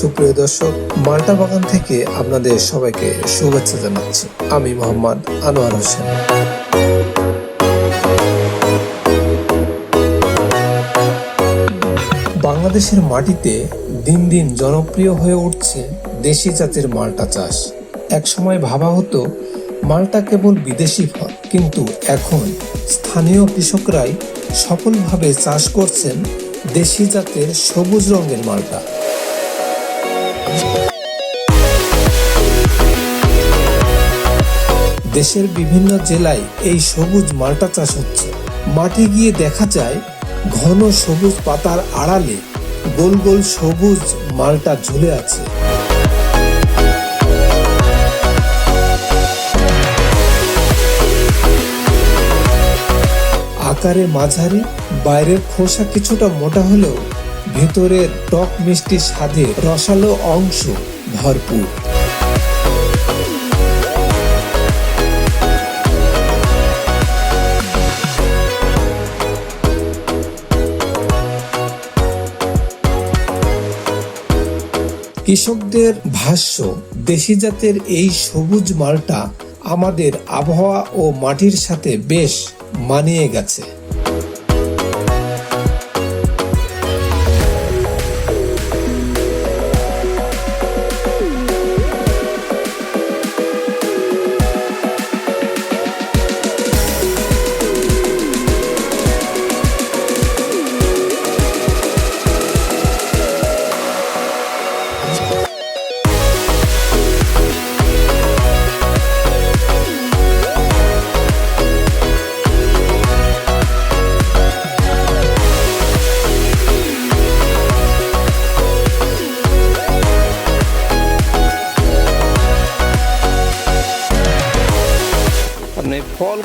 সুপ্রিয় দর্শক, মাল্টা বাগান থেকে আপনাদের সবাইকে শুভেচ্ছা জানাচ্ছি। আমি মোহাম্মদ আনোয়ার হোসেন। বাংলাদেশের মাটিতে দিন দিন জনপ্রিয় হয়ে উঠছে দেশি জাতের মাল্টা চাষ। একসময় ভাবা হতো, মাল্টা কেবল বিদেশি ফল, কিন্তু এখন স্থানীয় কৃষকরাই সফলভাবে চাষ করছেন দেশি জাতের সবুজ রঙের মাল্টা। দেশের বিভিন্ন জেলায় এই সবুজ মাল্টা চাষ হচ্ছে। মাঠে গিয়ে দেখা যায়, ঘন সবুজ পাতার আড়ালে গোল গোল সবুজ মালটা ঝুলে আছে। আকারে মাঝারি, বাইরের খোসা কিছুটা মোটা হলেও ভেতরের টক মিষ্টি স্বাদে রসালো অংশ ভরপুর। কৃষকদের ভাষ্য, দেশি জাতের এই সবুজ মালটা আমাদের আবহাওয়া ও মাটির সাথে বেশ মানিয়ে গেছে।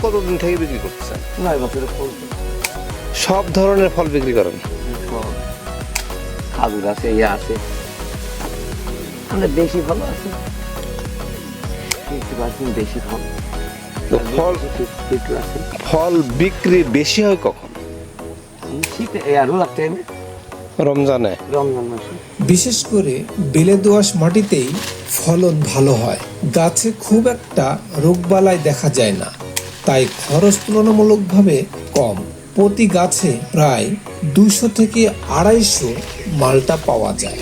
কতদিন থেকে বিক্রি করতেছেন? নয় বছরে ফল সব ধরনের ফল বিক্রি করেন? খাজুর আছে ইয়ে আছে। মানে দেশি ফল আছে। দেশি ফল। ফল ফল বিক্রি বেশি হয় কখন? শীতে আরও লাগতে রমজানে? রমজান মাসে। বিশেষ করে বেলে দোআঁশ মাটিতেই ফলন ভালো হয়। গাছে খুব একটা রোগবালাই দেখা যায় না। তাই খরচ তুলনামূলকভাবে কম। প্রতি গাছে প্রায় দুশো থেকে আড়াইশো মালটা পাওয়া যায়।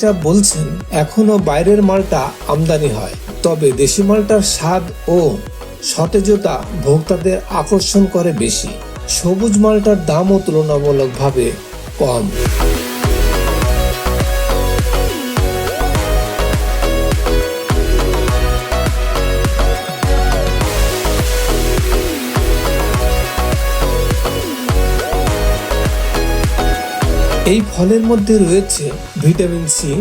চাষিরা বলছেন এখনও বাইরের মালটা আমদানি হয়। তবে দেশি মালটার স্বাদ ও সতেজতা ভোক্তাদের আকর্ষণ করে বেশি। সবুজ মালটার দামও তুলনামূলকভাবে কম। এই ফলের মধ্যে রয়েছে ভিটামিন সি,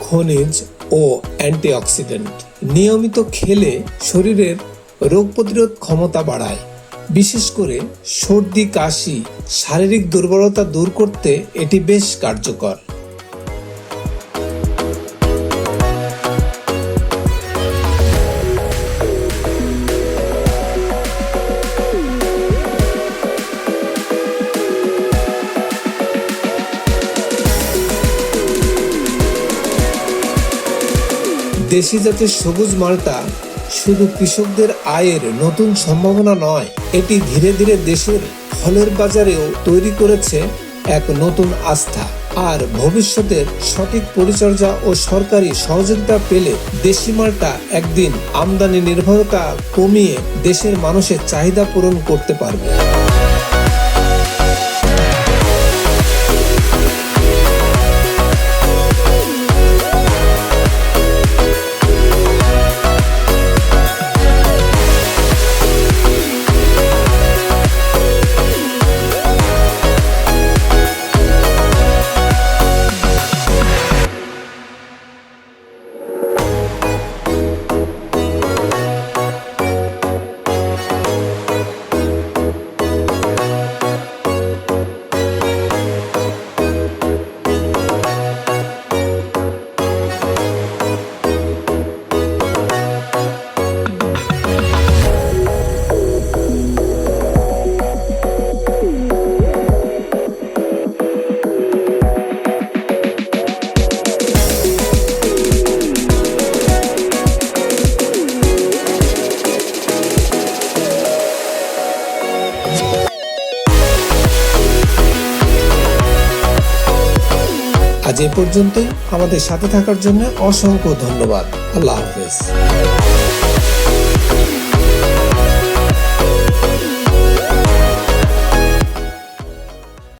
খনিজ ও অ্যান্টিঅক্সিডেন্ট। নিয়মিত খেলে শরীরের রোগ প্রতিরোধ ক্ষমতা বাড়ায়। বিশেষ করে সর্দি, কাশি, শারীরিক দুর্বলতা দূর করতে এটি বেশ কার্যকর। দেশি জাতের সবুজ মালটা শুধু কৃষকদের আয়ের নতুন সম্ভাবনা নয়, এটি ধীরে ধীরে দেশের ফলের বাজারেও তৈরি করেছে এক নতুন আস্থা। আর ভবিষ্যতের সঠিক পরিচর্যা ও সরকারি সহযোগিতা পেলে দেশি মালটা একদিন আমদানি নির্ভরতা কমিয়ে দেশের মানুষের চাহিদা পূরণ করতে পারবে। আজ এ পর্যন্তই। আমাদের সাথে থাকার জন্য অসংখ্য ধন্যবাদ। আল্লাহ হাফেজ।